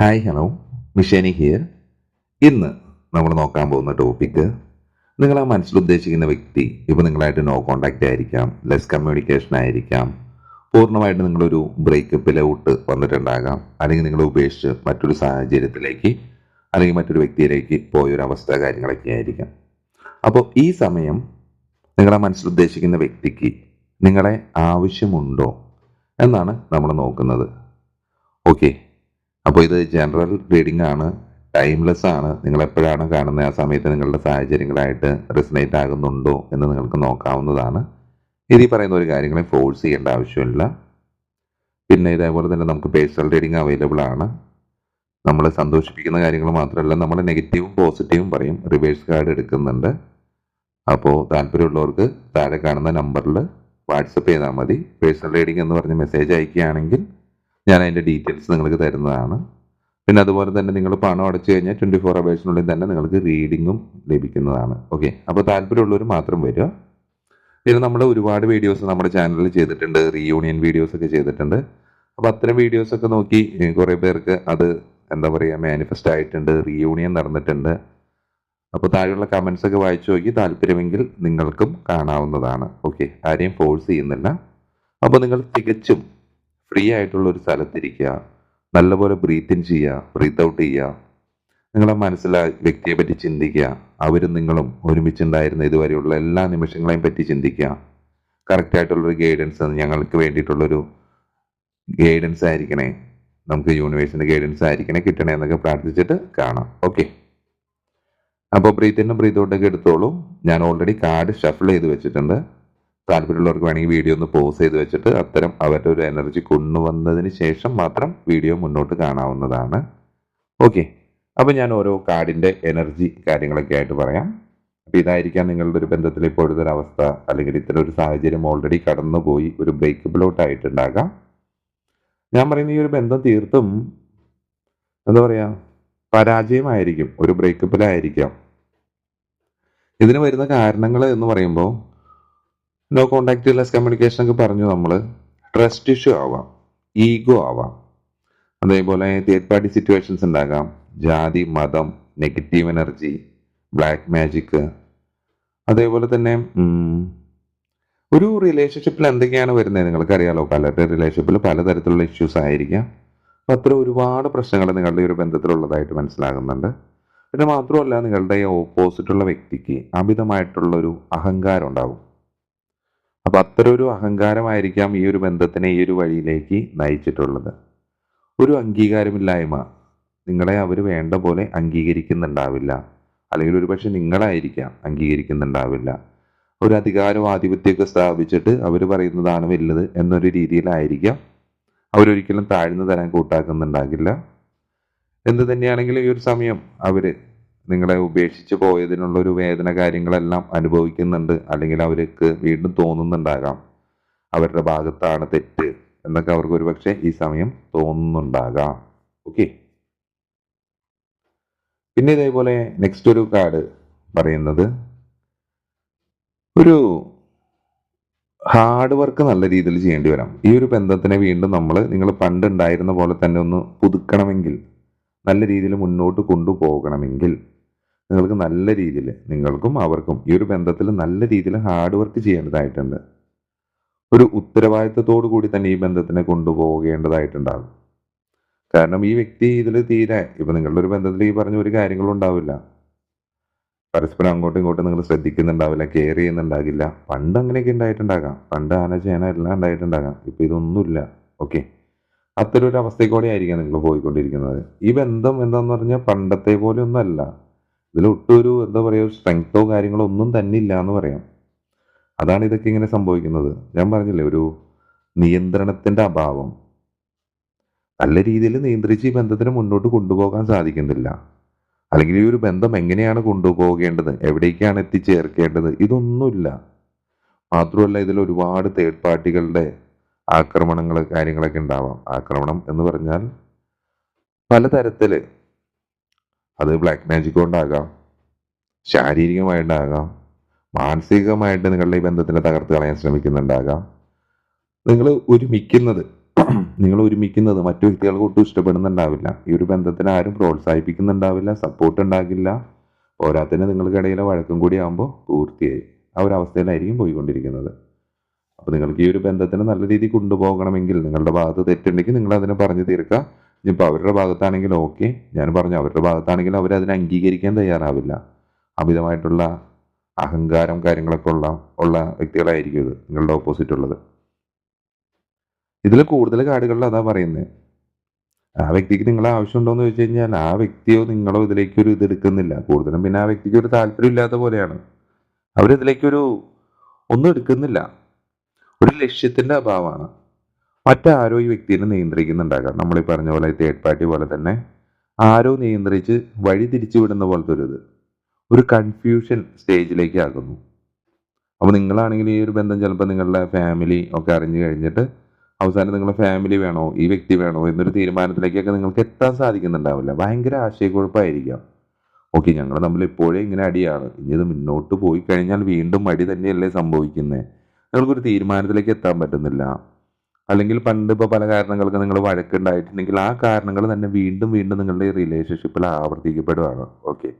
Hi hello മിഷേനി here ഇന്ന് നമ്മൾ നോക്കാൻ പോകുന്ന ടോപ്പിക്ക് നിങ്ങൾ ആ മനസ്സിൽ ഉദ്ദേശിക്കുന്ന വ്യക്തി ഇപ്പോൾ നിങ്ങളായിട്ട് നോ കോണ്ടാക്റ്റ് ആയിരിക്കാം ലെസ് കമ്മ്യൂണിക്കേഷൻ ആയിരിക്കാം പൂർണമായിട്ട് നിങ്ങളൊരു ബ്രേക്കപ്പിലോട്ട് വന്നിട്ടുണ്ടാകാം അല്ലെങ്കിൽ നിങ്ങൾ ഉപേക്ഷിച്ച് മറ്റൊരു സാഹചര്യത്തിലേക്ക് അല്ലെങ്കിൽ മറ്റൊരു വ്യക്തിയിലേക്ക് പോയൊരു അവസ്ഥ കാര്യങ്ങളൊക്കെ ആയിരിക്കാം. അപ്പോൾ ഈ സമയം നിങ്ങളെ മനസ്സിൽ ഉദ്ദേശിക്കുന്ന വ്യക്തിക്ക് നിങ്ങളെ ആവശ്യമുണ്ടോ? എന്നാണ് നമ്മൾ നോക്കുന്നത്. ഓക്കെ അപ്പോൾ ഇത് ജനറൽ റീഡിംഗ് ആണ്. ടൈംലെസ് ആണ്. നിങ്ങൾ എപ്പോഴാണ് കാണുന്നത്? ആ സമയത്ത് നിങ്ങളുടെ സാഹചര്യങ്ങളായിട്ട് റെസിനേറ്റ് ആകുന്നുണ്ടോ എന്ന് നിങ്ങൾക്ക് നോക്കാവുന്നതാണ്. ഇത് പറയുന്ന ഒരു കാര്യങ്ങളെ ഫോഴ്സ് ചെയ്യേണ്ട ആവശ്യമില്ല. പിന്നെ ഇതേപോലെ തന്നെ നമുക്ക് പേഴ്സണൽ റീഡിംഗ് അവൈലബിൾ ആണ്. നമ്മൾ സന്തോഷിപ്പിക്കുന്ന കാര്യങ്ങൾ മാത്രമല്ല നമ്മൾ നെഗറ്റീവും പോസിറ്റീവും പറയും. റിവേഴ്സ് കാർഡ് എടുക്കുന്നുണ്ട്. അപ്പോൾ താല്പര്യമുള്ളവർക്ക് താഴെ കാണുന്ന നമ്പറിൽ വാട്സപ്പ് ചെയ്താൽ മതി. പേഴ്സണൽ റീഡിംഗ് എന്ന് പറഞ്ഞ് മെസ്സേജ് അയക്കുകയാണെങ്കിൽ ഞാൻ അതിന്റെ ഡീറ്റെയിൽസ് നിങ്ങൾക്ക് തരുന്നതാണ്. പിന്നെ അതുപോലെ തന്നെ നിങ്ങൾ പണം അടച്ചു കഴിഞ്ഞാൽ ട്വന്റി ഫോർ അവേഴ്സിനുള്ളിൽ തന്നെ നിങ്ങൾക്ക് റീഡിങ്ങും ലഭിക്കുന്നതാണ്. ഓക്കെ അപ്പോൾ താല്പര്യമുള്ളവർ മാത്രം വരിക. പിന്നെ നമ്മൾ ഒരുപാട് വീഡിയോസ് നമ്മുടെ ചാനലിൽ ചെയ്തിട്ടുണ്ട്. റീയൂണിയൻ വീഡിയോസ് ഒക്കെ ചെയ്തിട്ടുണ്ട്. അപ്പോൾ അത്തരം വീഡിയോസ് ഒക്കെ നോക്കി കുറേ പേർക്ക് അത് എന്താ പറയുക മാനിഫെസ്റ്റ് ആയിട്ടുണ്ട് റീയൂണിയൻ നടന്നിട്ടുണ്ട്. അപ്പോൾ താഴെയുള്ള കമൻസ് ഒക്കെ വായിച്ചു നോക്കി താല്പര്യമെങ്കിൽ നിങ്ങൾക്കും കാണാവുന്നതാണ്. ഓക്കെ ആരെയും ഫോഴ്സ് ചെയ്യുന്നില്ല. അപ്പോൾ നിങ്ങൾ തികച്ചും ഫ്രീ ആയിട്ടുള്ള ഒരു സ്ഥലത്തിരിക്കുക. നല്ലപോലെ ബ്രീത്ത് ഇൻ ചെയ്യുക ബ്രീത്ത് ഔട്ട് ചെയ്യുക. നിങ്ങളെ മനസ്സിലെ വ്യക്തിയെ പറ്റി ചിന്തിക്കുക. അവരും നിങ്ങളും ഒരുമിച്ചുണ്ടായിരുന്ന ഇതുവരെയുള്ള എല്ലാ നിമിഷങ്ങളെയും പറ്റി ചിന്തിക്കുക. കറക്റ്റ് ആയിട്ടുള്ളൊരു ഗൈഡൻസ് ഞങ്ങൾക്ക് വേണ്ടിയിട്ടുള്ളൊരു ഗൈഡൻസ് ആയിരിക്കണേ. നമുക്ക് യൂണിവേഴ്സിന്റെ ഗൈഡൻസ് ആയിരിക്കണേ കിട്ടണേ എന്നൊക്കെ പ്രാർത്ഥിച്ചിട്ട് കാണാം. ഓക്കെ അപ്പോൾ ബ്രീത്തിനും ബ്രീത്ത് ഔട്ടൊക്കെ എടുത്തോളൂ. ഞാൻ ഓൾറെഡി കാർഡ് ഷഫിൾ ചെയ്ത് വെച്ചിട്ടുണ്ട്. താല്പര്യമുള്ളവർക്ക് വേണമെങ്കിൽ വീഡിയോ ഒന്ന് പോസ് ചെയ്ത് വെച്ചിട്ട് അത്തരം അവരുടെ ഒരു എനർജി കൊണ്ടുവന്നതിന് ശേഷം മാത്രം വീഡിയോ മുന്നോട്ട് കാണാവുന്നതാണ്. ഓക്കെ അപ്പോൾ ഞാൻ ഓരോ കാർഡിന്റെ എനർജി കാര്യങ്ങളൊക്കെ ആയിട്ട് പറയാം. അപ്പോൾ ഇതായിരിക്കാം നിങ്ങളുടെ ഒരു ബന്ധത്തിൽ ഇപ്പോഴത്തെ ഒരു അവസ്ഥ അല്ലെങ്കിൽ ഇത്തരം ഒരു സാഹചര്യം ഓൾറെഡി കടന്നുപോയി ഒരു ബ്രേക്കബിളോട്ട് ആയിട്ടുണ്ടാകാം ഞാൻ പറയുന്ന ഈ ഒരു ബന്ധം തീർത്തും എന്താ പറയുക പരാജയമായിരിക്കും ഒരു ബ്രേക്കപ്പിലായിരിക്കാം ഇതിന് വരുന്ന കാരണങ്ങൾ എന്ന് പറയുമ്പോൾ നോ കോണ്ടാക്ട് ലെസ് കമ്മ്യൂണിക്കേഷൻ ഒക്കെ പറഞ്ഞു നമ്മൾ ട്രസ്റ്റ് ഇഷ്യൂ ആവാം. ഈഗോ ആവാം. അതേപോലെ തേർഡ് പാർട്ടി സിറ്റുവേഷൻസ് ഉണ്ടാകാം. ജാതി മതം നെഗറ്റീവ് എനർജി ബ്ലാക്ക് മാജിക് അതേപോലെ തന്നെ ഒരു റിലേഷൻഷിപ്പിൽ എന്തൊക്കെയാണ് വരുന്നത് നിങ്ങൾക്കറിയാലോ? പലരുടെ റിലേഷൻഷിപ്പിൽ പലതരത്തിലുള്ള ഇഷ്യൂസ് ആയിരിക്കാം. അപ്പം അത്ര ഒരുപാട് പ്രശ്നങ്ങൾ നിങ്ങളുടെ ഒരു ബന്ധത്തിലുള്ളതായിട്ട് മനസ്സിലാകുന്നുണ്ട്. പിന്നെ മാത്രമല്ല നിങ്ങളുടെ ഓപ്പോസിറ്റുള്ള വ്യക്തിക്ക് അമിതമായിട്ടുള്ളൊരു അഹങ്കാരം ഉണ്ടാവും. അപ്പം അത്തരം ഒരു അഹങ്കാരമായിരിക്കാം ഈ ഒരു ബന്ധത്തിനെ ഈ ഒരു വഴിയിലേക്ക് നയിച്ചിട്ടുള്ളത്. ഒരു അംഗീകാരമില്ലായ്മ നിങ്ങളെ അവർ വേണ്ട പോലെ അംഗീകരിക്കുന്നുണ്ടാവില്ല. അല്ലെങ്കിൽ ഒരു പക്ഷെ നിങ്ങളായിരിക്കാം അംഗീകരിക്കുന്നുണ്ടാവില്ല. ഒരു അധികാരവും ആധിപത്യമൊക്കെ സ്ഥാപിച്ചിട്ട് അവർ പറയുന്നതാണ് വലുത് എന്നൊരു രീതിയിലായിരിക്കാം അവരൊരിക്കലും താഴ്ന്നു തരാൻ കൂട്ടാക്കുന്നുണ്ടാകില്ല. എന്ത് തന്നെയാണെങ്കിലും ഈ ഒരു സമയം അവർ നിങ്ങളെ ഉപേക്ഷിച്ച് പോയതിനുള്ള ഒരു വേദന കാര്യങ്ങളെല്ലാം അനുഭവിക്കുന്നുണ്ട്. അല്ലെങ്കിൽ അവർക്ക് വീണ്ടും തോന്നുന്നുണ്ടാകാം. അവരുടെ ഭാഗത്താണ് തെറ്റ് എന്നൊക്കെ അവർക്ക് ഒരു പക്ഷേ ഈ സമയം തോന്നുന്നുണ്ടാകാം. ഓക്കെ പിന്നെ ഇതേപോലെ നെക്സ്റ്റ് ഒരു കാർഡ് പറയുന്നത് ഒരു ഹാർഡ് വർക്ക് നല്ല രീതിയിൽ ചെയ്യേണ്ടി വരാം. ഈ ഒരു ബന്ധത്തിനെ വീണ്ടും നമ്മൾ നിങ്ങൾ പണ്ട് ഉണ്ടായിരുന്ന പോലെ തന്നെ ഒന്ന് പുതുക്കണമെങ്കിൽ നല്ല രീതിയിൽ മുന്നോട്ട് കൊണ്ടുപോകണമെങ്കിൽ നിങ്ങൾക്ക് നല്ല രീതിയിൽ നിങ്ങൾക്കും അവർക്കും ഈ ഒരു ബന്ധത്തിൽ നല്ല രീതിയിൽ ഹാർഡ് വർക്ക് ചെയ്യേണ്ടതായിട്ടുണ്ട്. ഒരു ഉത്തരവാദിത്തത്തോടു കൂടി തന്നെ ഈ ബന്ധത്തിനെ കൊണ്ടുപോകേണ്ടതായിട്ടുണ്ടാകും. കാരണം ഈ വ്യക്തി ഇതിൽ തീരെ ഇപ്പം നിങ്ങളുടെ ഒരു ബന്ധത്തിൽ ഈ പറഞ്ഞ ഒരു കാര്യങ്ങളും ഉണ്ടാവില്ല. പരസ്പരം അങ്ങോട്ടും ഇങ്ങോട്ടും നിങ്ങൾ ശ്രദ്ധിക്കുന്നുണ്ടാവില്ല കെയർ ചെയ്യുന്നുണ്ടാകില്ല. പണ്ട് അങ്ങനെയൊക്കെ ഉണ്ടായിട്ടുണ്ടാകാം. പണ്ട് ആന ചേന എല്ലാം ഉണ്ടായിട്ടുണ്ടാകാം. ഇപ്പൊ ഇതൊന്നുമില്ല. ഓക്കെ അത്തരം ഒരു അവസ്ഥയ്ക്കൂടെ ആയിരിക്കാം നിങ്ങൾ പോയിക്കൊണ്ടിരിക്കുന്നത്. ഈ ബന്ധം എന്താന്ന് പറഞ്ഞാൽ പണ്ടത്തെ പോലെ ഒന്നല്ല ഇതിൽ ഒട്ടൊരു എന്താ പറയുക സ്ട്രെങ്തോ കാര്യങ്ങളോ ഒന്നും തന്നെ ഇല്ല എന്ന് പറയാം. അതാണ് ഇതൊക്കെ ഇങ്ങനെ സംഭവിക്കുന്നത്. ഞാൻ പറഞ്ഞില്ലേ ഒരു നിയന്ത്രണത്തിന്റെ അഭാവം. നല്ല രീതിയിൽ നിയന്ത്രിച്ച് ഈ ബന്ധത്തിന് മുന്നോട്ട് കൊണ്ടുപോകാൻ സാധിക്കുന്നില്ല. അല്ലെങ്കിൽ ഈ ഒരു ബന്ധം എങ്ങനെയാണ് കൊണ്ടുപോകേണ്ടത്? എവിടേക്കാണ് എത്തിച്ചേർക്കേണ്ടത്? ഇതൊന്നുമില്ല. മാത്രമല്ല ഇതിൽ ഒരുപാട് തേർഡ് പാർട്ടികളുടെ ആക്രമണങ്ങൾ കാര്യങ്ങളൊക്കെ ഉണ്ടാവാം. ആക്രമണം എന്ന് പറഞ്ഞാൽ പലതരത്തിൽ അത് ബ്ലാക്ക് മാജിക് കൊണ്ടാകാം. ശാരീരികമായിട്ടാകാം. മാനസികമായിട്ട് നിങ്ങളുടെ ഈ ബന്ധത്തിനെ തകർത്ത് കളയാൻ ശ്രമിക്കുന്നുണ്ടാകാം. നിങ്ങൾ ഒരുമിക്കുന്നത് നിങ്ങൾ ഒരുമിക്കുന്നത് മറ്റു വ്യക്തികൾക്ക് ഒട്ടും ഇഷ്ടപ്പെടുന്നുണ്ടാവില്ല. ഈ ഒരു ബന്ധത്തിന് ആരും പ്രോത്സാഹിപ്പിക്കുന്നുണ്ടാവില്ല സപ്പോർട്ട് ഉണ്ടാകില്ല. പോരാത്തിന് നിങ്ങൾക്കിടയിലെ വഴക്കും കൂടി ആകുമ്പോൾ പൂർത്തിയായി. ആ ഒരു അവസ്ഥയിലായിരിക്കും പോയിക്കൊണ്ടിരിക്കുന്നത്. അപ്പോൾ നിങ്ങൾക്ക് ഈ ഒരു ബന്ധത്തിന് നല്ല രീതിയിൽ കൊണ്ടുപോകണമെങ്കിൽ നിങ്ങളുടെ ഭാഗത്ത് തെറ്റുണ്ടെങ്കിൽ നിങ്ങൾ അതിനെ പറഞ്ഞു തീർക്കുക. ഇനിയിപ്പോൾ അവരുടെ ഭാഗത്താണെങ്കിൽ ഓക്കെ. ഞാൻ പറഞ്ഞു അവരുടെ ഭാഗത്താണെങ്കിൽ അവർ അതിനെ അംഗീകരിക്കാൻ തയ്യാറാവില്ല. അമിതമായിട്ടുള്ള അഹങ്കാരം കാര്യങ്ങളൊക്കെ ഉള്ള ഉള്ള വ്യക്തികളായിരിക്കും ഇത് നിങ്ങളുടെ ഓപ്പോസിറ്റ് ഉള്ളത്. ഇതിൽ കൂടുതൽ കാർഡുകളിൽ അതാ പറയുന്നത് ആ വ്യക്തിക്ക് നിങ്ങളെ ആവശ്യമുണ്ടോയെന്ന് ചോദിച്ചു കഴിഞ്ഞാൽ ആ വ്യക്തിയോ നിങ്ങളോ ഇതിലേക്ക് ഒരു ഇത് എടുക്കുന്നില്ല. കൂടുതലും പിന്നെ ആ വ്യക്തിക്ക് ഒരു താല്പര്യം ഇല്ലാത്ത പോലെയാണ്. അവരിതിലേക്കൊരു ഒന്നും എടുക്കുന്നില്ല. ഒരു ലക്ഷ്യത്തിന്റെ അഭാവമാണ്. മറ്റാരോ ഈ വ്യക്തിനെ നിയന്ത്രിക്കുന്നുണ്ടാകാം. നമ്മൾ ഈ പറഞ്ഞ പോലെ തേർഡ് പാർട്ടി പോലെ തന്നെ ആരോ നിയന്ത്രിച്ച് വഴി തിരിച്ചു വിടുന്ന പോലത്തെ ഒരു ഇത് ഒരു കൺഫ്യൂഷൻ സ്റ്റേജിലേക്ക് ആകുന്നു അപ്പോൾ നിങ്ങളാണെങ്കിൽ ഈ ഒരു ബന്ധം ചിലപ്പോൾ നിങ്ങളുടെ ഫാമിലി ഒക്കെ അറിഞ്ഞു കഴിഞ്ഞിട്ട് അവസാനം നിങ്ങളുടെ ഫാമിലി വേണോ ഈ വ്യക്തി വേണോ എന്നൊരു തീരുമാനത്തിലേക്കൊക്കെ നിങ്ങൾക്ക് എത്താൻ സാധിക്കുന്നുണ്ടാവില്ല. ഭയങ്കര ആശയക്കുഴപ്പമായിരിക്കാം ഓക്കെ ഞങ്ങൾ നമ്മൾ ഇപ്പോഴേ ഇങ്ങനെ അടിയാണ്. ഇനി ഇത് മുന്നോട്ട് പോയി കഴിഞ്ഞാൽ വീണ്ടും അടി തന്നെയല്ലേ സംഭവിക്കുന്നത് നിങ്ങൾക്കൊരു തീരുമാനത്തിലേക്ക് എത്താൻ പറ്റുന്നില്ല. അല്ലെങ്കിൽ പണ്ട് ഇപ്പോൾ പല കാരണങ്ങൾക്ക് നിങ്ങൾ വഴക്കുണ്ടായിട്ടുണ്ടെങ്കിൽ ആ കാരണങ്ങൾ തന്നെ വീണ്ടും വീണ്ടും നിങ്ങളുടെ ഈ റിലേഷൻഷിപ്പിൽ ആവർത്തിക്കപ്പെടുകയാണ് ഓക്കെ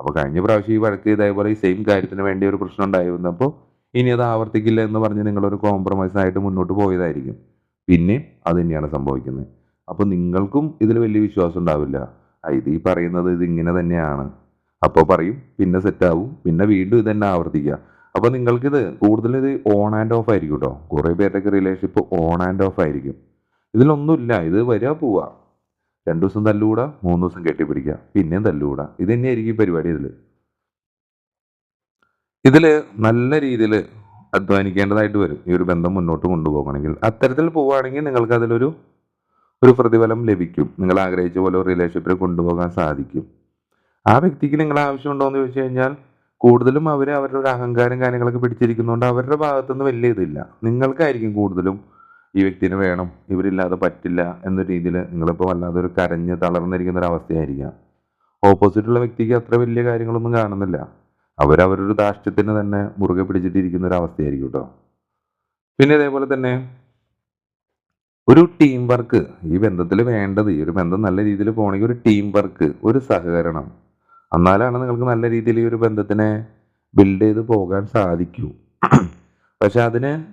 അപ്പോൾ കഴിഞ്ഞ പ്രാവശ്യം ഈ വഴക്ക് ഇതേപോലെ ഈ സെയിം കാര്യത്തിന് വേണ്ടി ഒരു പ്രശ്നം ഉണ്ടായി വന്നപ്പോൾ ഇനി അത് ആവർത്തിക്കില്ല എന്ന് പറഞ്ഞ് നിങ്ങളൊരു കോംപ്രമൈസ് ആയിട്ട് മുന്നോട്ട് പോയതായിരിക്കും. പിന്നെ അത് തന്നെയാണ് സംഭവിക്കുന്നത്. അപ്പോൾ നിങ്ങൾക്കും ഇതിൽ വലിയ വിശ്വാസം ഉണ്ടാവില്ല. ഇത് ഈ പറയുന്നത് ഇത് ഇങ്ങനെ തന്നെയാണ്. അപ്പോൾ പറയും പിന്നെ സെറ്റാവും പിന്നെ വീണ്ടും ഇത് തന്നെ ആവർത്തിക്കുക. അപ്പോൾ നിങ്ങൾക്കിത് കൂടുതൽ ഇത് ഓൺ ആൻഡ് ഓഫ് ആയിരിക്കും കേട്ടോ കുറേ പേരുടെയൊക്കെ റിലേഷൻഷിപ്പ് ഓൺ ആൻഡ് ഓഫ് ആയിരിക്കും. ഇതിലൊന്നുമില്ല ഇത് വരിക പോവുക. രണ്ടു ദിവസം തല്ലുകൂടാ മൂന്ന് ദിവസം കെട്ടിപ്പിടിക്കുക. പിന്നെയും തല്ലുകൂടാ ഇത് തന്നെയായിരിക്കും ഈ പരിപാടി ഇതിൽ ഇതിൽ നല്ല രീതിയിൽ അധ്വാനിക്കേണ്ടതായിട്ട് വരും. ഈ ഒരു ബന്ധം മുന്നോട്ട് കൊണ്ടുപോകണമെങ്കിൽ. അത്തരത്തിൽ പോവുകയാണെങ്കിൽ നിങ്ങൾക്ക് അതിലൊരു ഒരു പ്രതിഫലം ലഭിക്കും. നിങ്ങൾ ആഗ്രഹിച്ച പോലെ റിലേഷൻഷിപ്പിൽ കൊണ്ടുപോകാൻ സാധിക്കും. ആ വ്യക്തിക്ക് നിങ്ങൾ ആവശ്യമുണ്ടോ എന്ന് ചോദിച്ചു കഴിഞ്ഞാൽ കൂടുതലും അവർ അവരുടെ ഒരു അഹങ്കാരം കാര്യങ്ങളൊക്കെ പിടിച്ചിരിക്കുന്നതുകൊണ്ട് അവരുടെ ഭാഗത്തുനിന്ന് വലിയ ഇതില്ല. നിങ്ങൾക്കായിരിക്കും കൂടുതലും ഈ വ്യക്തിനെ വേണം. ഇവരില്ലാതെ പറ്റില്ല എന്ന രീതിയിൽ നിങ്ങളിപ്പോൾ വല്ലാതെ ഒരു കരഞ്ഞ് തളർന്നിരിക്കുന്ന ഒരു അവസ്ഥയായിരിക്കാം. ഓപ്പോസിറ്റുള്ള വ്യക്തിക്ക് അത്ര വലിയ കാര്യങ്ങളൊന്നും കാണുന്നില്ല. അവരവരൊരു ദാഷ്ട്യത്തിന് തന്നെ മുറുകെ പിടിച്ചിട്ടിരിക്കുന്ന ഒരു അവസ്ഥയായിരിക്കും കേട്ടോ പിന്നെ അതേപോലെ തന്നെ ഒരു ടീം വർക്ക് ഈ ബന്ധത്തിൽ വേണ്ടത് ഈ ഒരു ബന്ധം നല്ല രീതിയിൽ പോകണമെങ്കിൽ ഒരു ടീം വർക്ക് ഒരു സഹകരണം. എന്നാലാണ് നിങ്ങൾക്ക് നല്ല രീതിയിൽ ഈ ഒരു ബന്ധത്തിനെ ബിൽഡ് ചെയ്ത് പോകാൻ സാധിക്കൂ. പക്ഷെ അതിന്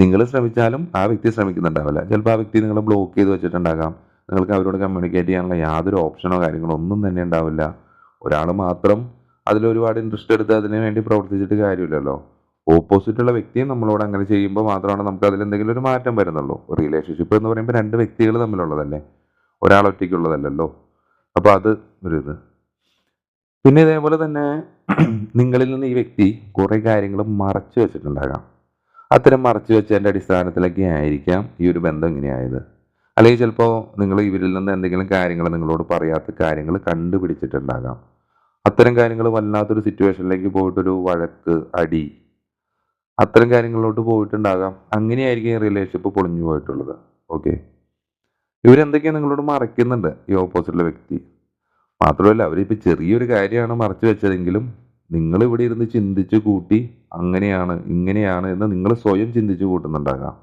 നിങ്ങൾ ശ്രമിച്ചാലും ആ വ്യക്തി ശ്രമിക്കുന്നുണ്ടാവില്ല. ചിലപ്പോൾ ആ വ്യക്തി നിങ്ങളെ ബ്ലോക്ക് ചെയ്ത് വെച്ചിട്ടുണ്ടാകാം. നിങ്ങൾക്ക് അവരോട് കമ്മ്യൂണിക്കേറ്റ് ചെയ്യാനുള്ള യാതൊരു ഓപ്ഷനോ കാര്യങ്ങളോ ഒന്നും തന്നെ ഉണ്ടാവില്ല. ഒരാൾ മാത്രം അതിൽ ഒരുപാട് ഇൻട്രസ്റ്റ് എടുത്ത് അതിന് വേണ്ടി പ്രവർത്തിച്ചിട്ട് കാര്യമില്ലല്ലോ. ഓപ്പോസിറ്റുള്ള വ്യക്തിയും നമ്മളോട് അങ്ങനെ ചെയ്യുമ്പോൾ മാത്രമാണ് നമുക്ക് അതിൽ എന്തെങ്കിലും ഒരു മാറ്റം വരുന്നുള്ളൂ. റിലേഷൻഷിപ്പ് എന്ന് പറയുമ്പോൾ രണ്ട് വ്യക്തികൾ തമ്മിലുള്ളതല്ലേ? ഒരാൾ ഒറ്റയ്ക്കുള്ളതല്ലല്ലോ. അപ്പോൾ അത് ഒരു ഇത്. പിന്നെ ഇതേപോലെ തന്നെ നിങ്ങളിൽ നിന്ന് ഈ വ്യക്തി കുറേ കാര്യങ്ങൾ മറച്ചു വെച്ചിട്ടുണ്ടാകാം. അത്തരം മറച്ചു വെച്ചതിന്റെ അടിസ്ഥാനത്തിലൊക്കെ ആയിരിക്കാം ഈ ഒരു ബന്ധം ഇങ്ങനെയായത്. അല്ലെങ്കിൽ ചിലപ്പോൾ നിങ്ങൾ ഇവരിൽ നിന്ന് എന്തെങ്കിലും കാര്യങ്ങൾ നിങ്ങളോട് പറയാത്ത കാര്യങ്ങൾ കണ്ടുപിടിച്ചിട്ടുണ്ടാകാം. അത്തരം കാര്യങ്ങൾ വല്ലാത്തൊരു സിറ്റുവേഷനിലേക്ക് പോയിട്ടൊരു വഴക്ക് അടി അത്തരം കാര്യങ്ങളിലോട്ട് പോയിട്ടുണ്ടാകാം. അങ്ങനെയായിരിക്കും ഈ റിലേഷൻഷിപ്പ് പൊളിഞ്ഞു പോയിട്ടുള്ളത്. ഓക്കെ ഇവരെന്തൊക്കെയാണ് നിങ്ങളോട് മറയ്ക്കുന്നുണ്ട് ഈ ഓപ്പോസിറ്റുള്ള വ്യക്തി? മാത്രമല്ല അവരിപ്പോൾ ചെറിയൊരു കാര്യമാണ് മറച്ചു വെച്ചതെങ്കിലും നിങ്ങൾ ഇവിടെ ഇരുന്ന് ചിന്തിച്ച് കൂട്ടി അങ്ങനെയാണ് ഇങ്ങനെയാണ് എന്ന് നിങ്ങൾ സ്വയം ചിന്തിച്ച് കൂട്ടുന്നുണ്ടാകാം.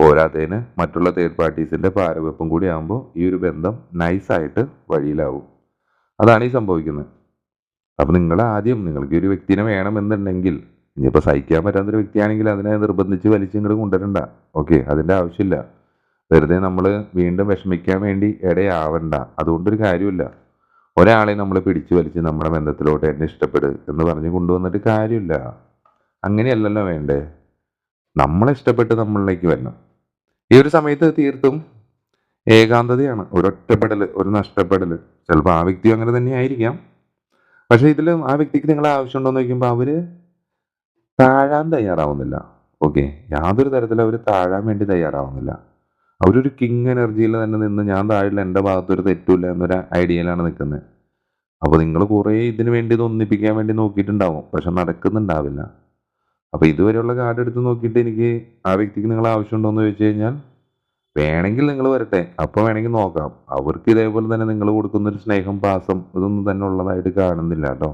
പോരാത്തതിന് മറ്റുള്ള തേർഡ് പാർട്ടീസിന്റെ പാരവെപ്പും കൂടി ആകുമ്പോൾ ഈ ഒരു ബന്ധം നൈസായിട്ട് വഴിയിലാവും. അതാണ് ഈ സംഭവിക്കുന്നത്. അപ്പം നിങ്ങൾ ആദ്യം നിങ്ങൾക്ക് ഒരു വ്യക്തിനെ വേണമെന്നുണ്ടെങ്കിൽ ഇനിയിപ്പോൾ സഹിക്കാൻ പറ്റാത്തൊരു വ്യക്തിയാണെങ്കിൽ അതിനെ നിർബന്ധിച്ച് വലിച്ച് ഇങ്ങോട്ട് കൊണ്ടുവരണ്ട. ഓക്കെ അതിന്റെ ആവശ്യമില്ല. വെറുതെ നമ്മൾ വീണ്ടും വിഷമിക്കാൻ വേണ്ടി ഇടയാവണ്ട. അതുകൊണ്ടൊരു കാര്യമില്ല ഒരാളെ നമ്മൾ പിടിച്ചു വലിച്ച് നമ്മുടെ ബന്ധത്തിലോട്ട് എന്നെ ഇഷ്ടപ്പെട് എന്ന് പറഞ്ഞ് കൊണ്ടുവന്നിട്ട് കാര്യമില്ല. അങ്ങനെയല്ലല്ലോ വേണ്ടേ? നമ്മളെ ഇഷ്ടപ്പെട്ട് നമ്മളിലേക്ക് വരണം. ഈ ഒരു സമയത്ത് തീർത്തും ഏകാന്തതയാണ്. ഒരു ഒരു നഷ്ടപ്പെടൽ ചിലപ്പോൾ ആ വ്യക്തി അങ്ങനെ തന്നെ ആയിരിക്കാം. പക്ഷെ ഇതിൽ ആ വ്യക്തിക്ക് നിങ്ങളെ ആവശ്യമുണ്ടോ എന്ന് ചോദിക്കുമ്പോൾ അവർ താഴാൻ തയ്യാറാവുന്നില്ല. ഓക്കെ? യാതൊരു തരത്തിലും അവർ താഴാൻ വേണ്ടി തയ്യാറാവുന്നില്ല. അവരൊരു കിങ് എനർജിയിൽ തന്നെ നിന്ന് ഞാൻ താഴില്ല എന്റെ ഭാഗത്തൊരു തെറ്റില്ല എന്നൊരു ഐഡിയയിലാണ് നിൽക്കുന്നത്. അപ്പോൾ നിങ്ങൾ കുറേ ഇതിന് വേണ്ടി ഇത് ഒന്നിപ്പിക്കാൻ വേണ്ടി നോക്കിയിട്ടുണ്ടാവും. പക്ഷെ നടക്കുന്നുണ്ടാവില്ല. അപ്പോൾ ഇതുവരെയുള്ള കാർഡ് എടുത്ത് നോക്കിയിട്ട് എനിക്ക് ആ വ്യക്തിക്ക് നിങ്ങൾ ആവശ്യമുണ്ടോ എന്ന് ചോദിച്ചു കഴിഞ്ഞാൽ വേണമെങ്കിൽ നിങ്ങൾ വരട്ടെ. അപ്പോൾ വേണമെങ്കിൽ നോക്കാം. അവർക്ക് ഇതേപോലെ തന്നെ നിങ്ങൾ കൊടുക്കുന്നൊരു സ്നേഹം പാസം ഇതൊന്നും തന്നെ ഉള്ളതായിട്ട് കാണുന്നില്ല കേട്ടോ.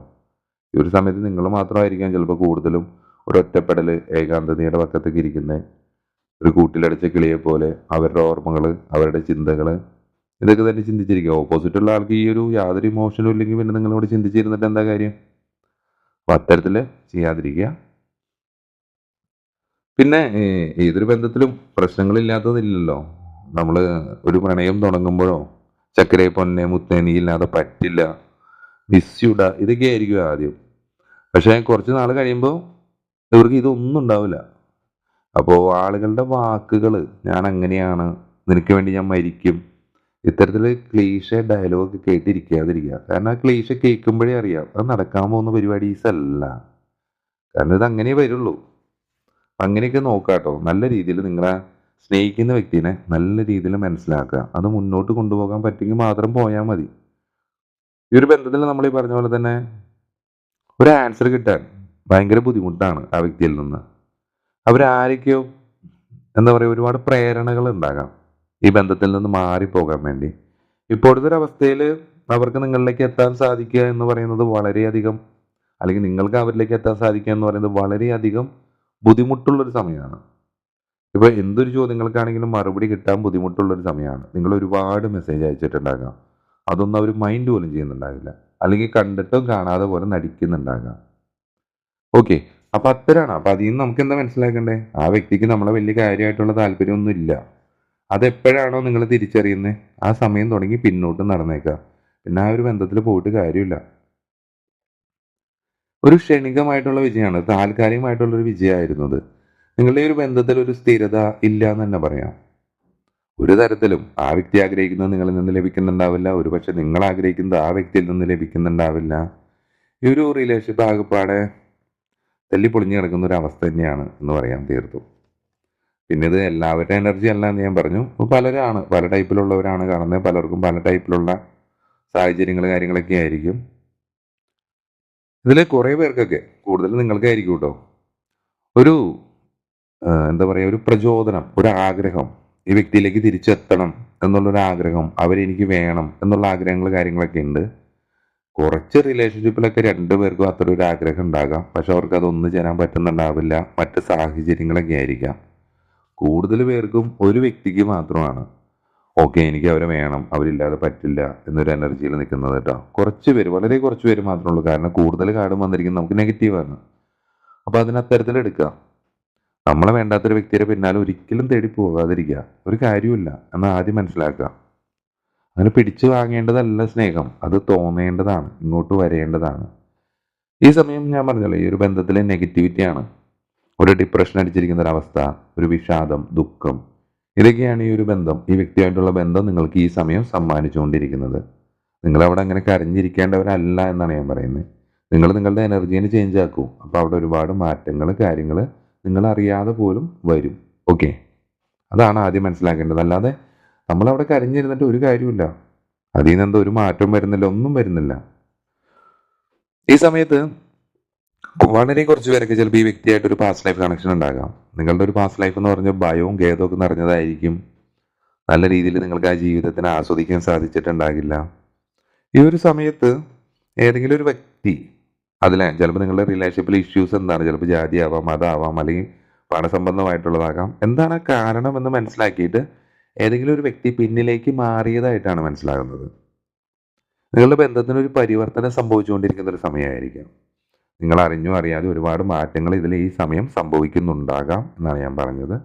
ഈ ഒരു സമയത്ത് നിങ്ങൾ മാത്രമായിരിക്കാം ചിലപ്പോൾ കൂടുതലും ഒരു ഒറ്റപ്പെടൽ ഏകാന്തതയുടെ പക്കത്തേക്ക് ഇരിക്കുന്നത്. ഒരു കൂട്ടിലടച്ച കിളിയെ പോലെ അവരുടെ ഓർമ്മകൾ അവരുടെ ചിന്തകൾ ഇതൊക്കെ തന്നെ ചിന്തിച്ചിരിക്കുക ഓപ്പോസിറ്റ് ഉള്ള ആൾക്ക് ഈ ഒരു യാതൊരു ഇമോഷനും ഇല്ലെങ്കിൽ പിന്നെ നിങ്ങളോട് ചിന്തിച്ചിരുന്നിട്ട് എന്താ കാര്യം? അപ്പം അത്തരത്തിൽ ചെയ്യാതിരിക്കുക. പിന്നെ ഏതൊരു ബന്ധത്തിലും പ്രശ്നങ്ങളില്ലാത്തതില്ലല്ലോ നമ്മൾ ഒരു പ്രണയം തുടങ്ങുമ്പോഴോ ചക്കരയെ പൊന്നെ മുത്തേ നീ ഇല്ലാതെ പറ്റില്ല. മിസ്യുട ഇതൊക്കെ ആയിരിക്കും ആദ്യം. പക്ഷേ കുറച്ച് നാൾ കഴിയുമ്പോൾ ഇവർക്ക് ഇതൊന്നും ഉണ്ടാവില്ല. അപ്പോൾ ആളുകളുടെ വാക്കുകൾ ഞാൻ അങ്ങനെയാണ് നിനക്ക് വേണ്ടി ഞാൻ മരിക്കും. ഇത്തരത്തിൽ ക്ലീശ ഡയലോഗ് കേട്ടിരിക്കാതിരിക്കുക. കാരണം ആ ക്ലീശ കേൾക്കുമ്പോഴേ അറിയാം. അത് നടക്കാൻ പോകുന്ന പരിപാടീസ് അല്ല കാരണം ഇത് അങ്ങനെ വരുള്ളൂ. അങ്ങനെയൊക്കെ നോക്കാട്ടോ. നല്ല രീതിയിൽ നിങ്ങളെ സ്നേഹിക്കുന്ന വ്യക്തിനെ നല്ല രീതിയിൽ മനസ്സിലാക്കുക. അത് മുന്നോട്ട് കൊണ്ടുപോകാൻ പറ്റുമെങ്കിൽ മാത്രം പോയാൽ മതി. ഈ ഒരു ബന്ധത്തിൽ നമ്മൾ ഈ പറഞ്ഞ പോലെ തന്നെ ഒരു ആൻസർ കിട്ടാൻ ഭയങ്കര ബുദ്ധിമുട്ടാണ് ആ വ്യക്തിയിൽ നിന്ന്. അവരാരൊക്കെയോ എന്താ പറയുക ഒരുപാട് പ്രേരണകൾ ഉണ്ടാകാം ഈ ബന്ധത്തിൽ നിന്ന് മാറിപ്പോകാൻ വേണ്ടി. ഇപ്പോഴത്തെ ഒരു അവസ്ഥയിൽ അവർക്ക് നിങ്ങളിലേക്ക് എത്താൻ സാധിക്കുക എന്ന് പറയുന്നത് വളരെയധികം അല്ലെങ്കിൽ നിങ്ങൾക്ക് അവരിലേക്ക് എത്താൻ സാധിക്കുക എന്ന് പറയുന്നത് വളരെയധികം ബുദ്ധിമുട്ടുള്ളൊരു സമയമാണ്. ഇപ്പോൾ എന്തൊരു ചോദ്യങ്ങൾക്കാണെങ്കിലും മറുപടി കിട്ടാൻ ബുദ്ധിമുട്ടുള്ളൊരു സമയമാണ്. നിങ്ങൾ ഒരുപാട് മെസ്സേജ് അയച്ചിട്ടുണ്ടാകാം. അതൊന്നും അവർ മൈൻഡ് പോലും ചെയ്യുന്നുണ്ടാകില്ല. അല്ലെങ്കിൽ കണ്ടിട്ടും കാണാതെ പോലെ നടിക്കുന്നുണ്ടാകാം. ഓക്കെ അപ്പൊ അത്തരാണ് അപ്പൊ അതിൽ നിന്ന് നമുക്ക് എന്താ മനസ്സിലാക്കണ്ടേ? ആ വ്യക്തിക്ക് നമ്മളെ വലിയ കാര്യമായിട്ടുള്ള താല്പര്യമൊന്നും ഇല്ല അതെപ്പോഴാണോ നിങ്ങൾ തിരിച്ചറിയുന്നത് ആ സമയം തുടങ്ങി പിന്നോട്ട് നടന്നേക്കാം. പിന്നെ ആ ഒരു ബന്ധത്തിൽ പോയിട്ട് കാര്യമില്ല. ഒരു ക്ഷണികമായിട്ടുള്ള വിജയമാണ്. താൽക്കാലികമായിട്ടുള്ള ഒരു വിജയമായിരുന്നു അത്. നിങ്ങളുടെ ഒരു ബന്ധത്തിൽ ഒരു സ്ഥിരത ഇല്ല എന്ന് തന്നെ പറയാം. ഒരു തരത്തിലും ആ വ്യക്തി ആഗ്രഹിക്കുന്നത് നിങ്ങളിൽ നിന്ന് ലഭിക്കുന്നുണ്ടാവില്ല. ഒരു പക്ഷെ നിങ്ങൾ ആഗ്രഹിക്കുന്നത് ആ വ്യക്തിയിൽ നിന്ന് ലഭിക്കുന്നുണ്ടാവില്ല. ഈ ഒരു റിലേഷൻഷിപ്പ് ആകെപ്പാടെ തല്ലി പൊളിഞ്ഞു കിടക്കുന്ന ഒരു അവസ്ഥ തന്നെയാണ് എന്ന് പറയാൻ തീർത്തും. പിന്നെ ഇത് എല്ലാവരുടെ എനർജി അല്ല എന്ന് ഞാൻ പറഞ്ഞു. പലരാണ് പല ടൈപ്പിലുള്ളവരാണ് കാണുന്നത്. പലർക്കും പല ടൈപ്പിലുള്ള സാഹചര്യങ്ങൾ കാര്യങ്ങളൊക്കെ ആയിരിക്കും. ഇതിൽ കുറേ പേർക്കൊക്കെ കൂടുതൽ നിങ്ങൾക്കായിരിക്കും കേട്ടോ ഒരു എന്താ പറയുക ഒരു പ്രചോദനം ഒരു ആഗ്രഹം ഈ വ്യക്തിയിലേക്ക് തിരിച്ചെത്തണം എന്നുള്ളൊരു ആഗ്രഹം അവരെനിക്ക് വേണം എന്നുള്ള ആഗ്രഹങ്ങൾ കാര്യങ്ങളൊക്കെ ഉണ്ട്. കുറച്ച് റിലേഷൻഷിപ്പിലൊക്കെ രണ്ടുപേർക്കും അത്ര ഒരു ആഗ്രഹം ഉണ്ടാകാം. പക്ഷെ അവർക്ക് അതൊന്നും ചേരാൻ പറ്റുന്നുണ്ടാവില്ല. മറ്റ് സാഹചര്യങ്ങളൊക്കെ ആയിരിക്കാം. കൂടുതൽ പേർക്കും ഒരു വ്യക്തിക്ക് മാത്രമാണ്. ഓക്കെ എനിക്ക് അവരെ വേണം. അവരില്ലാതെ പറ്റില്ല എന്നൊരു എനർജിയിൽ നിൽക്കുന്നത് കേട്ടോ. കുറച്ച് പേര് വളരെ കുറച്ച് പേര് മാത്രമേ ഉള്ളൂ. കാരണം കൂടുതൽ കാർഡും വന്നിരിക്കുന്നത് നമുക്ക് നെഗറ്റീവാണ് അപ്പോൾ അതിന് അത്തരത്തിൽ എടുക്കുക നമ്മളെ വേണ്ടാത്തൊരു വ്യക്തിയുടെ പിന്നാലെ ഒരിക്കലും തേടി പോകാതിരിക്കുക. ഒരു കാര്യമില്ല എന്ന് ആദ്യം മനസ്സിലാക്കുക. അങ്ങനെ പിടിച്ചു വാങ്ങേണ്ടതല്ല സ്നേഹം. അത് തോന്നേണ്ടതാണ് ഇങ്ങോട്ട് വരേണ്ടതാണ്. ഈ സമയം ഞാൻ പറഞ്ഞല്ലോ ഈ ഒരു ബന്ധത്തിലെ നെഗറ്റിവിറ്റിയാണ് ഒരു ഡിപ്രഷൻ അടിച്ചിരിക്കുന്ന ഒരവസ്ഥ ഒരു വിഷാദം ദുഃഖം. ഇതൊക്കെയാണ് ഈ ഒരു ബന്ധം. ഈ വ്യക്തിയായിട്ടുള്ള ബന്ധം നിങ്ങൾക്ക് ഈ സമയം സമ്മാനിച്ചുകൊണ്ടിരിക്കുന്നത്. നിങ്ങൾ അവിടെ അങ്ങനെ കരഞ്ഞിരിക്കേണ്ടവരല്ല എന്നാണ് ഞാൻ പറയുന്നത്. നിങ്ങൾ നിങ്ങളുടെ എനർജീനെ ചേഞ്ച് ആക്കൂ. അപ്പോൾ അവിടെ ഒരുപാട് മാറ്റങ്ങൾ കാര്യങ്ങൾ നിങ്ങൾ അറിയാതെ പോലും വരും. ഓക്കെ അതാണ് ആദ്യം മനസ്സിലാക്കേണ്ടത്. അല്ലാതെ നമ്മളവിടെ കരഞ്ഞിരുന്നിട്ട് ഒരു കാര്യമില്ല അതിൽ നിന്ന് എന്തോ ഒരു മാറ്റം വരുന്നില്ല ഒന്നും വരുന്നില്ല. ഈ സമയത്ത് വളരെ കുറച്ച് പേരൊക്കെ ചിലപ്പോൾ ഈ വ്യക്തിയായിട്ട് ഒരു പാസ്റ്റ് ലൈഫ് കണക്ഷൻ ഉണ്ടാകാം. നിങ്ങളുടെ ഒരു പാസ്റ്റ് ലൈഫ് എന്ന് പറഞ്ഞാൽ ഭയവും ഖേദവും ഒക്കെ നിറഞ്ഞതായിരിക്കും. നല്ല രീതിയിൽ നിങ്ങൾക്ക് ആ ജീവിതത്തിന് ആസ്വദിക്കാൻ സാധിച്ചിട്ടുണ്ടാകില്ല. ഈ ഒരു സമയത്ത് ഏതെങ്കിലും ഒരു വ്യക്തി അതിലെ ചിലപ്പോൾ നിങ്ങളുടെ റിലേഷൻഷിപ്പിൽ ഇഷ്യൂസ് എന്താണ്? ചിലപ്പോൾ ജാതി ആവാം മതമാവാം അല്ലെങ്കിൽ പണസംബന്ധമായിട്ടുള്ളതാകാം. എന്താണ് കാരണം എന്ന് മനസ്സിലാക്കിയിട്ട് ഏതെങ്കിലും ഒരു വ്യക്തി പിന്നിലേക്ക് മാറിയതായിട്ടാണ് മനസ്സിലാകുന്നത്. നിങ്ങളുടെ ബന്ധത്തിന് ഒരു പരിവർത്തനം സംഭവിച്ചുകൊണ്ടിരിക്കുന്ന ഒരു സമയമായിരിക്കാം. നിങ്ങൾ അറിഞ്ഞോ അറിയാതെ ഒരുപാട് മാറ്റങ്ങൾ ഇതിൽ ഈ സമയം സംഭവിക്കുന്നുണ്ടാകാം എന്നാണ് ഞാൻ പറഞ്ഞത്.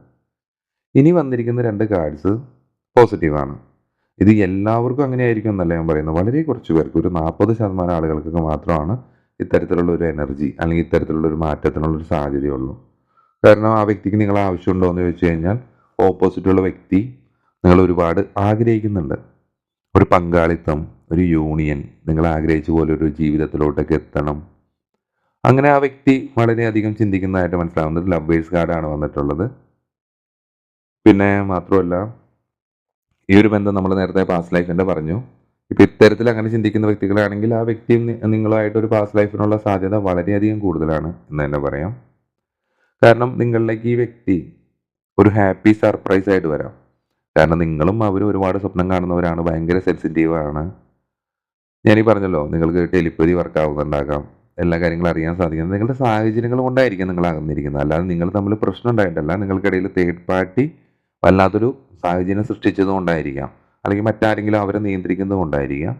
ഇനി വന്നിരിക്കുന്ന രണ്ട് കാർഡ്സ് പോസിറ്റീവാണ് ഇത് എല്ലാവർക്കും അങ്ങനെ ആയിരിക്കും എന്നല്ല ഞാൻ പറയുന്നത്. വളരെ കുറച്ച് പേർക്ക് ഒരു നാൽപ്പത് ശതമാനം ആളുകൾക്കൊക്കെ മാത്രമാണ് ഇത്തരത്തിലുള്ള ഒരു എനർജി അല്ലെങ്കിൽ ഇത്തരത്തിലുള്ള ഒരു മാറ്റത്തിനുള്ള ഒരു സാധ്യതയുള്ളൂ. കാരണം ആ വ്യക്തിക്ക് നിങ്ങൾ ആവശ്യമുണ്ടോ എന്ന് ചോദിച്ചു കഴിഞ്ഞാൽ ഓപ്പോസിറ്റുള്ള വ്യക്തി നിങ്ങൾ ഒരുപാട് ആഗ്രഹിക്കുന്നുണ്ട്. ഒരു പങ്കാളിത്തം ഒരു യൂണിയൻ നിങ്ങൾ ആഗ്രഹിച്ച പോലെ ഒരു ജീവിതത്തിലോട്ടൊക്കെ എത്തണം. അങ്ങനെ ആ വ്യക്തി വളരെയധികം ചിന്തിക്കുന്നതായിട്ട് മനസ്സിലാവുന്നത് ലവേഴ്സ് കാർഡാണ് വന്നിട്ടുള്ളത്. പിന്നെ മാത്രമല്ല ഈ ഒരു ബന്ധം നമ്മൾ നേരത്തെ പാസ്റ്റ് ലൈഫിന്റെ പറഞ്ഞു. ഇപ്പോൾ ഇത്തരത്തിൽ അങ്ങനെ ചിന്തിക്കുന്ന വ്യക്തികളാണെങ്കിൽ ആ വ്യക്തിയും നിങ്ങളുമായിട്ടൊരു പാസ്റ്റ് ലൈഫിനുള്ള സാധ്യത വളരെയധികം കൂടുതലാണ് എന്ന് തന്നെ പറയാം. കാരണം നിങ്ങളിലേക്ക് ഈ വ്യക്തി ഒരു ഹാപ്പി സർപ്രൈസ് ആയിട്ട് വരാം. കാരണം നിങ്ങളും അവരും ഒരുപാട് സ്വപ്നം കാണുന്നവരാണ് ഭയങ്കര സെൻസിറ്റീവ് ആണ്. ഞാനീ പറഞ്ഞല്ലോ നിങ്ങൾക്ക് ടെലിപ്പതി വർക്ക് ആവുന്നുണ്ടാകാം എല്ലാ കാര്യങ്ങളും അറിയാൻ സാധിക്കുന്നത് നിങ്ങളുടെ സാഹചര്യങ്ങൾ കൊണ്ടായിരിക്കും നിങ്ങൾ അകന്നിരിക്കുന്നത്. അല്ലാതെ നിങ്ങൾ തമ്മിൽ പ്രശ്നം ഉണ്ടായിട്ടല്ല നിങ്ങൾക്കിടയിൽ തേർഡ് പാർട്ടി വല്ലാത്തൊരു സാഹചര്യം സൃഷ്ടിച്ചത് കൊണ്ടായിരിക്കാം അല്ലെങ്കിൽ മറ്റാരെങ്കിലും അവരെ നിയന്ത്രിക്കുന്നത് കൊണ്ടായിരിക്കാം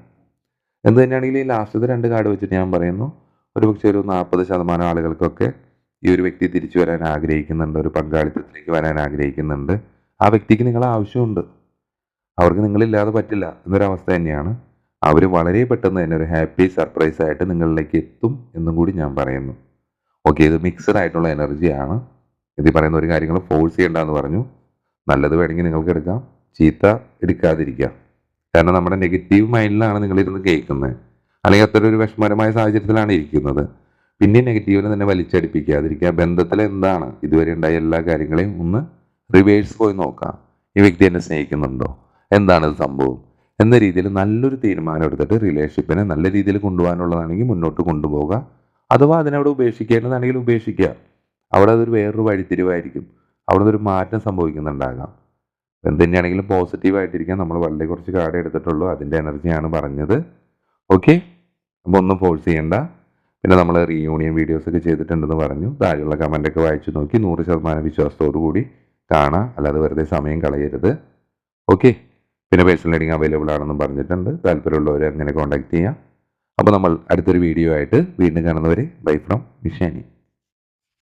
എന്ത് തന്നെയാണെങ്കിലും ഈ ലാസ്റ്റത്തെ രണ്ട് കാർഡ് വെച്ചിട്ട് ഞാൻ പറയുന്നു ഒരുപക്ഷെ ഒരു നാൽപ്പത് ശതമാനം ആളുകൾക്കൊക്കെ ഈ ഒരു വ്യക്തി തിരിച്ചു വരാൻ ആഗ്രഹിക്കുന്നുണ്ട് ഒരു പങ്കാളിത്തത്തിലേക്ക് വരാൻ ആഗ്രഹിക്കുന്നുണ്ട്. ആ വ്യക്തിക്ക് നിങ്ങളെ ആവശ്യമുണ്ട്. അവർക്ക് നിങ്ങളില്ലാതെ പറ്റില്ല എന്നൊരവസ്ഥ തന്നെയാണ്. അവർ വളരെ പെട്ടെന്ന് തന്നെ ഒരു ഹാപ്പി സർപ്രൈസ് ആയിട്ട് നിങ്ങളിലേക്ക് എത്തും എന്നും കൂടി ഞാൻ പറയുന്നു. ഓക്കെ ഇത് മിക്സഡ് ആയിട്ടുള്ള എനർജിയാണ് ഇത് പറയുന്ന ഒരു കാര്യങ്ങൾ ഫോഴ്സ് ചെയ്യേണ്ടെന്ന് പറഞ്ഞു. നല്ലത് വേണമെങ്കിൽ നിങ്ങൾക്ക് എടുക്കാം. ചീത്ത എടുക്കാതിരിക്കാം കാരണം നമ്മുടെ നെഗറ്റീവ് മൈൻഡിലാണ് നിങ്ങളിരുന്ന് കേൾക്കുന്നത് അല്ലെങ്കിൽ അത്ര ഒരു വിഷമകരമായ സാഹചര്യത്തിലാണ് ഇരിക്കുന്നത്. പിന്നെ നെഗറ്റീവിനെ തന്നെ വലിച്ചടിപ്പിക്കാതിരിക്കുക. ബന്ധത്തിൽ എന്താണ്? ഇതുവരെ ഉണ്ടായ എല്ലാ കാര്യങ്ങളെയും ഒന്ന് റിവേഴ്സ് പോയി നോക്കാം. ഈ വ്യക്തി എന്നെ സ്നേഹിക്കുന്നുണ്ടോ? എന്താണ് സംഭവം? എന്ന രീതിയിൽ നല്ലൊരു തീരുമാനം എടുത്തിട്ട് റിലേഷൻഷിപ്പിനെ നല്ല രീതിയിൽ കൊണ്ടുപോകാനുള്ളതാണെങ്കിൽ മുന്നോട്ട് കൊണ്ടുപോകുക അഥവാ അതിനവിടെ ഉപേക്ഷിക്കേണ്ടതാണെങ്കിൽ ഉപേക്ഷിക്കുക. അവിടെ അതൊരു വേറൊരു വഴിത്തിരിവായിരിക്കും. അവിടെ ഒരു മാറ്റം സംഭവിക്കുന്നുണ്ടാകാം. എന്ത് തന്നെയാണെങ്കിലും പോസിറ്റീവ് ആയിട്ടിരിക്കാൻ നമ്മൾ വളരെ കുറച്ച് കാർഡ് എടുത്തിട്ടുള്ളൂ. അതിന്റെ എനർജിയാണ് പറഞ്ഞത്. ഓക്കെ അപ്പോൾ ഒന്നും ഫോഴ്സ് ചെയ്യേണ്ട. പിന്നെ നമ്മൾ റീയൂണിയൻ വീഡിയോസൊക്കെ ചെയ്തിട്ടുണ്ടെന്ന് പറഞ്ഞു. താഴെയുള്ള കമന്റൊക്കെ വായിച്ചു നോക്കി. നൂറ് ശതമാനം വിശ്വാസത്തോടു കൂടി കാണാം അല്ലാതെ വെറുതെ സമയം കളയരുത്. ഓക്കെ പിന്നെ പേഴ്സണൽ റീഡിങ് അവൈലബിൾ ആണെന്നും പറഞ്ഞിട്ടുണ്ട്. താല്പര്യമുള്ളവരെ അങ്ങനെ കോൺടാക്ട് ചെയ്യാം. അപ്പോൾ നമ്മൾ അടുത്തൊരു വീഡിയോ ആയിട്ട് വീണ്ടും കാണുന്നവരെ ബൈ ഫ്രം വിഷാനി